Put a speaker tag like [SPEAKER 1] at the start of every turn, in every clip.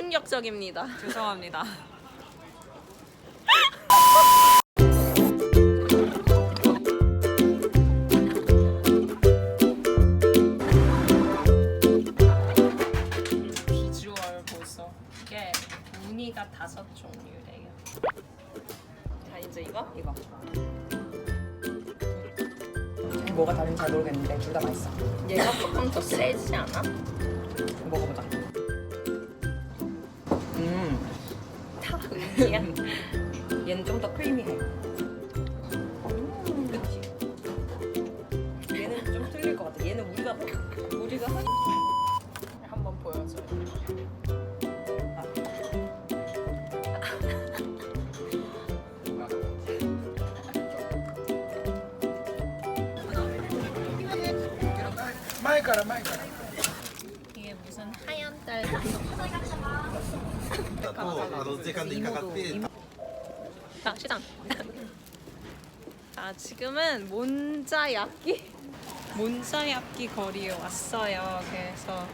[SPEAKER 1] 충격적입니다.
[SPEAKER 2] 죄송합니다.
[SPEAKER 1] 비주얼 보소. 이게 무늬가 다섯 종류래요. 자 이제 이거
[SPEAKER 2] 이거.
[SPEAKER 3] 뭐가 다른지 잘 모르겠는데 둘 다 맛있어.
[SPEAKER 1] 얘가 조금 더 세지 않아?
[SPEAKER 3] 먹어보자.
[SPEAKER 1] 다 의미야.
[SPEAKER 3] 얘는 좀 더 크리미해.
[SPEAKER 4] あの税関で引っかかって。
[SPEAKER 1] 자, 시장. 자, 지금은 몬자야끼 몬자야끼 거리에 왔어요. 그래서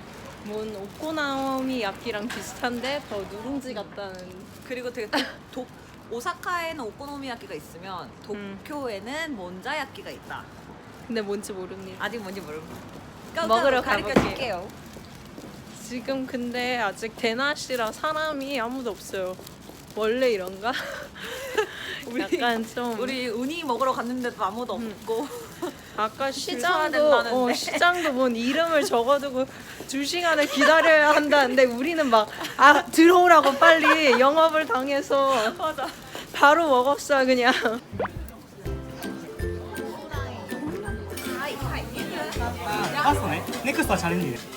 [SPEAKER 1] 몬 오코나오미 야끼랑 비슷한데 더 누룽지 같다는
[SPEAKER 2] 그리고 되게 도, 오사카에는 오코노미야끼가 있으면 도쿄에는 몬자야끼가 있다.
[SPEAKER 1] 근데 뭔지 모릅니다.
[SPEAKER 2] 아직 뭔지 모르고.
[SPEAKER 1] 먹으러
[SPEAKER 2] 가르쳐
[SPEAKER 1] 가볼게요.
[SPEAKER 2] 줄게요.
[SPEAKER 1] 지금 근데 아직 대낮이라 사람이 아무도 없어요. 원래 이런가? 약간 좀
[SPEAKER 2] 우리 우니 먹으러 갔는데도 아무도 없고
[SPEAKER 1] 아까
[SPEAKER 2] 서야
[SPEAKER 1] 시장도
[SPEAKER 2] 된다는데.
[SPEAKER 1] 어, 시장도 뭔 이름을 적어두고 두 시간을 기다려야 한다는데 우리는 막 아 들어오라고 빨리 영업을 당해서
[SPEAKER 2] 맞아.
[SPEAKER 1] 바로 먹었어 그냥
[SPEAKER 5] ラストね、ネクストはチャレンジです。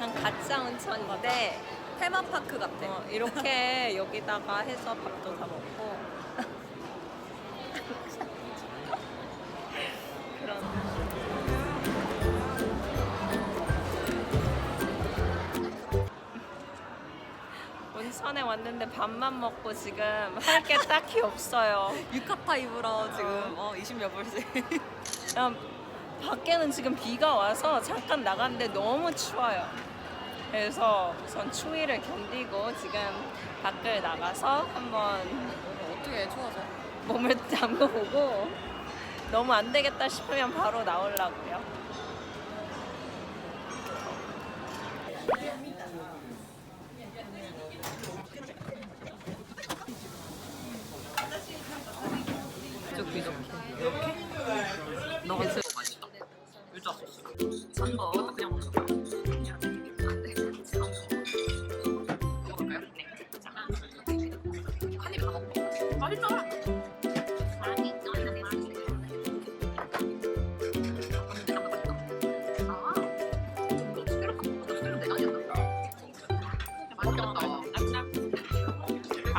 [SPEAKER 1] 약간 가짜 온천인데
[SPEAKER 2] 테마파크 같아.
[SPEAKER 1] 어, 이렇게 여기다가 해서 밥도 다 먹고 그런 온천에 왔는데 밥만 먹고 지금 할 게 딱히 없어요.
[SPEAKER 2] 유카타 입으러 지금 어 20몇 불씩.
[SPEAKER 1] 그냥 밖에는 지금 비가 와서 잠깐 나갔는데 너무 추워요. 그래서 우선 추위를 견디고 지금 밖을 나가서 한번
[SPEAKER 2] 어떻게 추워서?
[SPEAKER 1] 몸을 담궈보고 너무 안 되겠다 싶으면 바로 나오려고요.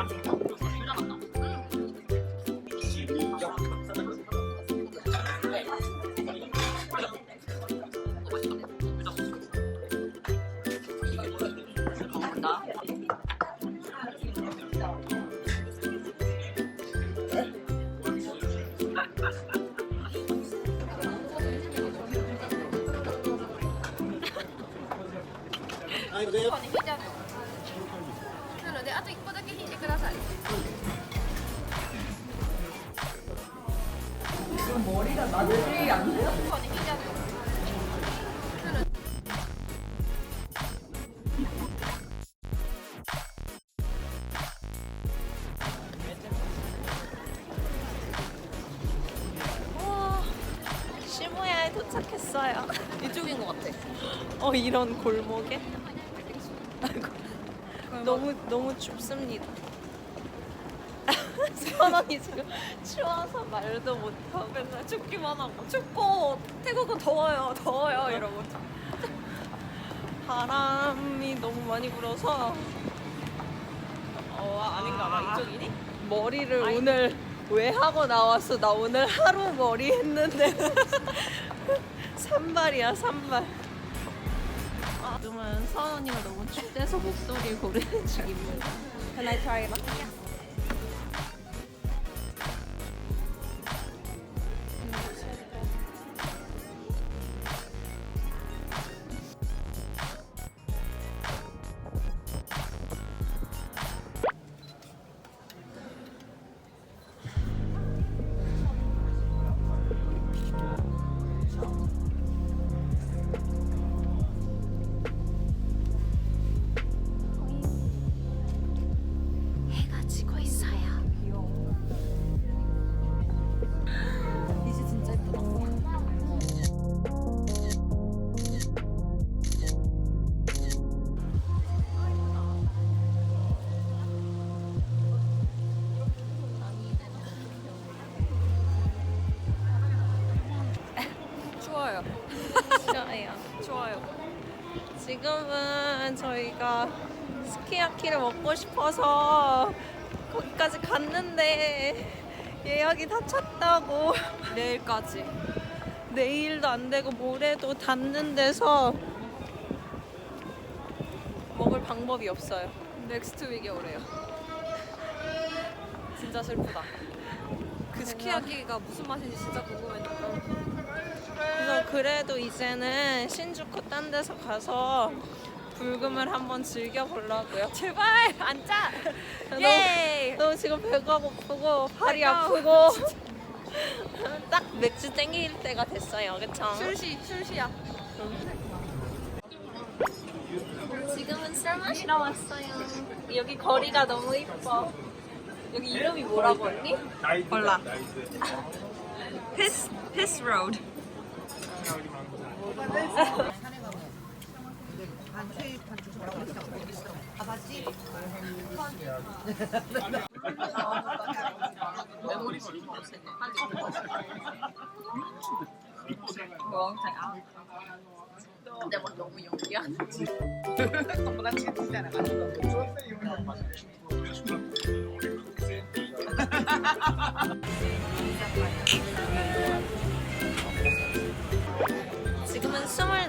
[SPEAKER 2] 나
[SPEAKER 3] 맞아요.
[SPEAKER 1] 도착했어요.
[SPEAKER 3] 이쪽인 것 같아.
[SPEAKER 1] 어 이런 골목에 아, 너무 너무 춥습니다. 선원이 지금 추워서 말도 못하고 맨날 춥기만 하고 춥고 태국은 더워요 더워요 이러고 바람이 너무 많이 불어서 어 아닌가 봐 이쪽이니? 머리를 오늘 왜 하고 나왔어? 나 오늘 하루 머리 했는데 산발이야 산발. 지금은 서원이가 너무 춥대서 목소리 고르는 중입니다. Can I try it? 지금은 저희가 스키야키를 먹고 싶어서 거기까지 갔는데 예약이 다 찼다고
[SPEAKER 3] 내일까지.
[SPEAKER 1] 내일도 안 되고 모레도 닫는 데서 먹을 방법이 없어요.
[SPEAKER 3] 넥스트 윅에 오래요. 진짜 슬프다. 그 스키야키가 무슨 맛인지 진짜 궁금했는데.
[SPEAKER 1] 그래서 그래도 이제는 신주쿠 딴 데서 가서 불금을 한번 즐겨보려고요.
[SPEAKER 3] 제발 앉자.
[SPEAKER 1] 예! 너 지금 배가 고프고 발이 아프고 딱 맥주 땡길 때가 됐어요. 그쵸?
[SPEAKER 3] 출시 출시야.
[SPEAKER 1] 지금은 술 마시러 왔어요. 여기 거리가 너무 이뻐. 여기 이름이 뭐라고 했니?
[SPEAKER 3] 몰라. 피스 로드.
[SPEAKER 2] 근데 막 너무 연기하는
[SPEAKER 1] 지금은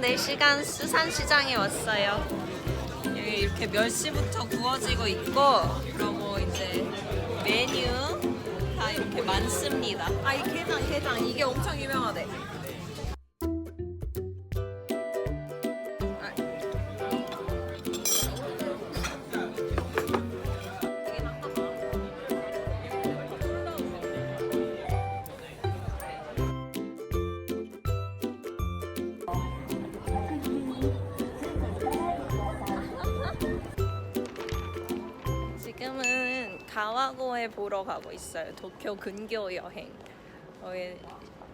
[SPEAKER 1] 24시간 수산시장에 왔어요. 여기 이렇게 몇 시부터 구워지고 있고, 그리고 이제 메뉴 다 이렇게 많습니다.
[SPEAKER 3] 아 이 게장 게장 이게 엄청 유명하대.
[SPEAKER 1] 보러 가고 있어요. 도쿄 근교 여행. 어, 예,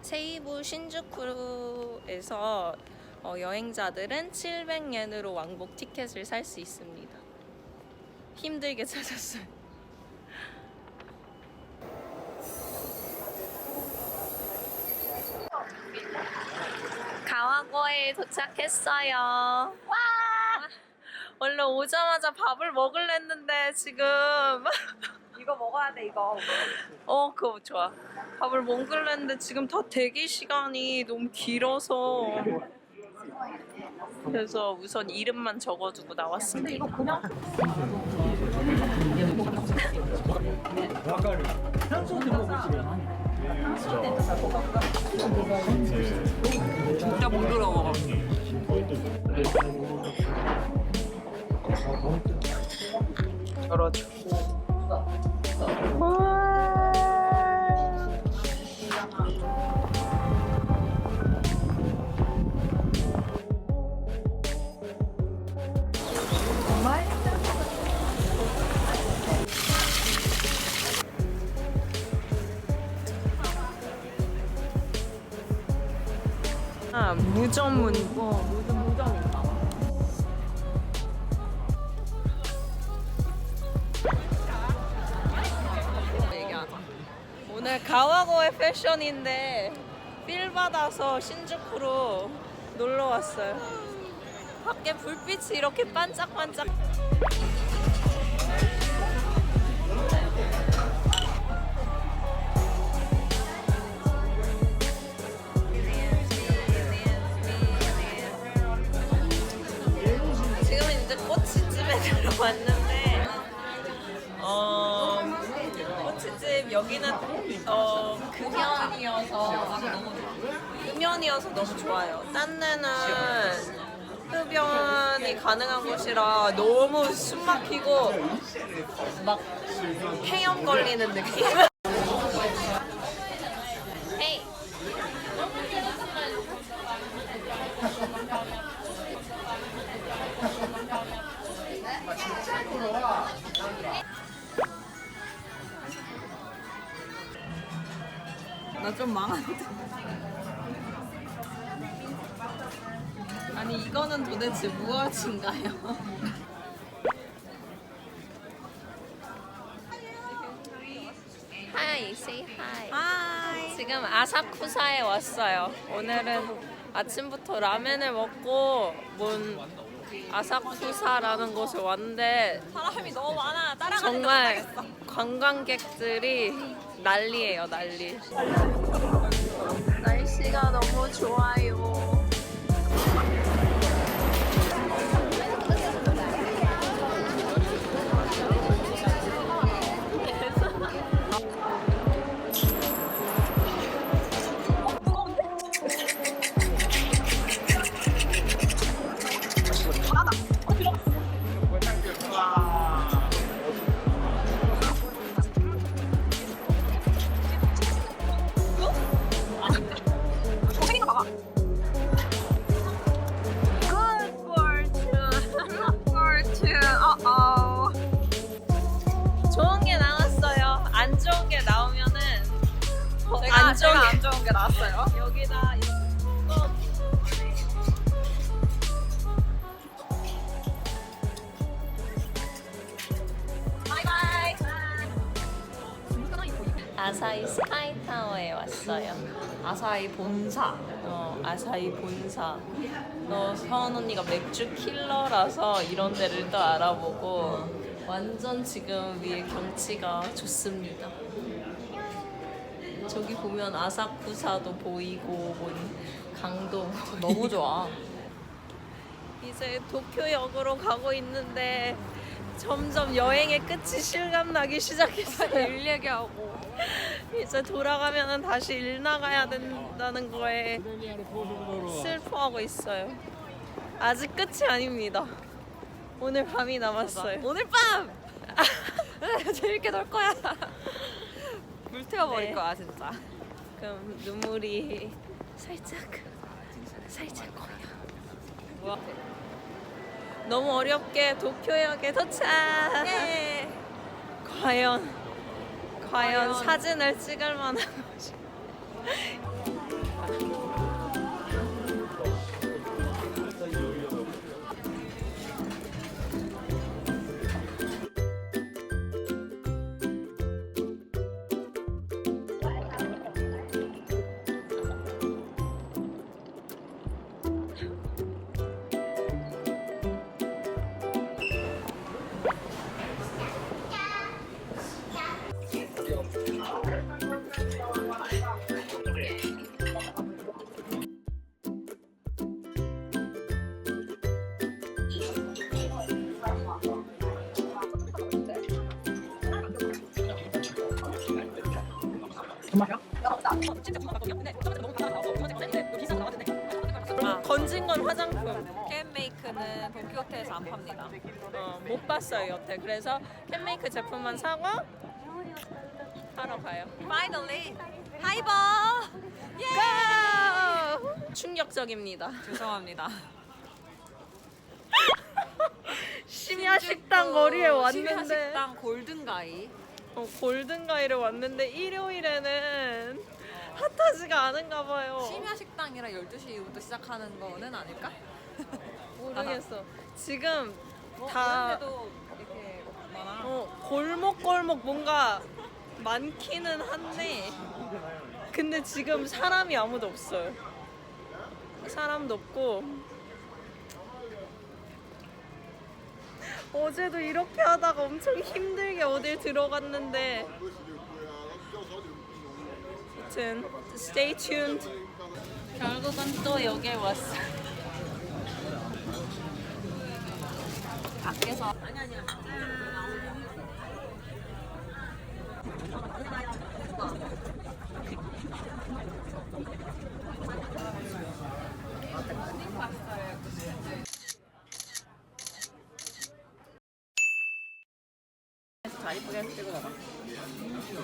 [SPEAKER 1] 세이부 신주쿠에서 어, 여행자들은 700옌으로 왕복 티켓을 살 수 있습니다. 힘들게 찾았어요. 가와고에 도착했어요. 와! 원래 오자마자 밥을 먹으려 했는데 지금
[SPEAKER 3] 이거 먹어야 돼 이거.
[SPEAKER 1] 어 그거 좋아 밥을 했는데 지금 더 대기 시간이 너무 길어서 그래서 우선 이름만 적어두고 나왔습니다
[SPEAKER 3] 진짜 부드러워.
[SPEAKER 1] 열어줘 아, 무전문 어무 패션인데 필 받아서 신주쿠로 놀러 왔어요. 밖에 불빛이 이렇게 반짝반짝. 지금 이제 꼬치집에 들어왔는데 여기는 어 금연이어서 금연이어서 너무 좋아요. 딴 데는 흡연이 가능한 곳이라 너무 숨 막히고 막 폐염 걸리는 느낌. 좀 망한데. 아니 이거는 도대체 무엇인가요? Hi, say hi. Hi. 지금 아사쿠사에 왔어요. 오늘은 아침부터 라멘을 먹고 문 아사쿠사라는 곳에 왔는데
[SPEAKER 2] 사람이 너무 많아. 따라가는
[SPEAKER 1] 정말 관광객들이 난리예요, 난리. 날씨가 너무 좋아요. 안 좋은
[SPEAKER 2] 제가 게안 좋은 게 나왔어요.
[SPEAKER 1] 여기다 이거
[SPEAKER 2] 바이바이.
[SPEAKER 1] 아사히 스카이타워에 왔어요. 아사히 본사. 어, 아사히 본사. 너 서원 언니가 맥주 킬러라서 이런 데를 또 알아보고 완전 지금 위에 경치가 좋습니다. 저기 보면 아사쿠사도 보이고 뭔 강도 너무 좋아. 이제 도쿄역으로 가고 있는데 점점 여행의 끝이 실감나기 시작했어요. 일 얘기하고 이제 돌아가면은 다시 일 나가야 된다는 거에 슬퍼하고 있어요. 아직 끝이 아닙니다. 오늘 밤이 남았어요.
[SPEAKER 2] 오늘 밤 재밌게 놀 거야. 불태워버릴
[SPEAKER 1] 네.
[SPEAKER 2] 거야 진짜.
[SPEAKER 1] 그럼 눈물이 살짝 살짝 고여.
[SPEAKER 2] 뭐야?
[SPEAKER 1] 너무 어렵게 도쿄역에 도착.
[SPEAKER 2] 예.
[SPEAKER 1] 과연 과연
[SPEAKER 2] 과연.
[SPEAKER 1] 사진을 찍을 만한 곳이. 아, 건진 건 화장품.
[SPEAKER 2] 캔메이크는 도쿄 호텔에서 안 팝니다.
[SPEAKER 1] 어, 못 봤어요 여태. 그래서 캔메이크 제품만 사고 하러 가요.
[SPEAKER 2] Finally, 하이버.
[SPEAKER 1] 고! 충격적입니다.
[SPEAKER 2] 죄송합니다.
[SPEAKER 1] 심야 식당 거리에 왔는데
[SPEAKER 2] 심야 식당 골든가이.
[SPEAKER 1] 어, 골든가이를 왔는데 일요일에는 핫하지가 않은가 봐요.
[SPEAKER 2] 심야 식당이라 12시 이후부터 시작하는 거는 아닐까?
[SPEAKER 1] 모르겠어. 지금
[SPEAKER 2] 뭐
[SPEAKER 1] 다
[SPEAKER 2] 그런데도 이렇게 많아.
[SPEAKER 1] 어, 골목골목 뭔가 많기는 한데 근데 지금 사람이 아무도 없어요. 사람도 없고 어제도 이렇게 하다가 엄청 힘들게 어딜 들어갔는데. 아무튼 stay tuned. 결국은 또 여기에 왔어요. 밖에서. 잘 이쁘게 찍어.
[SPEAKER 6] 드디어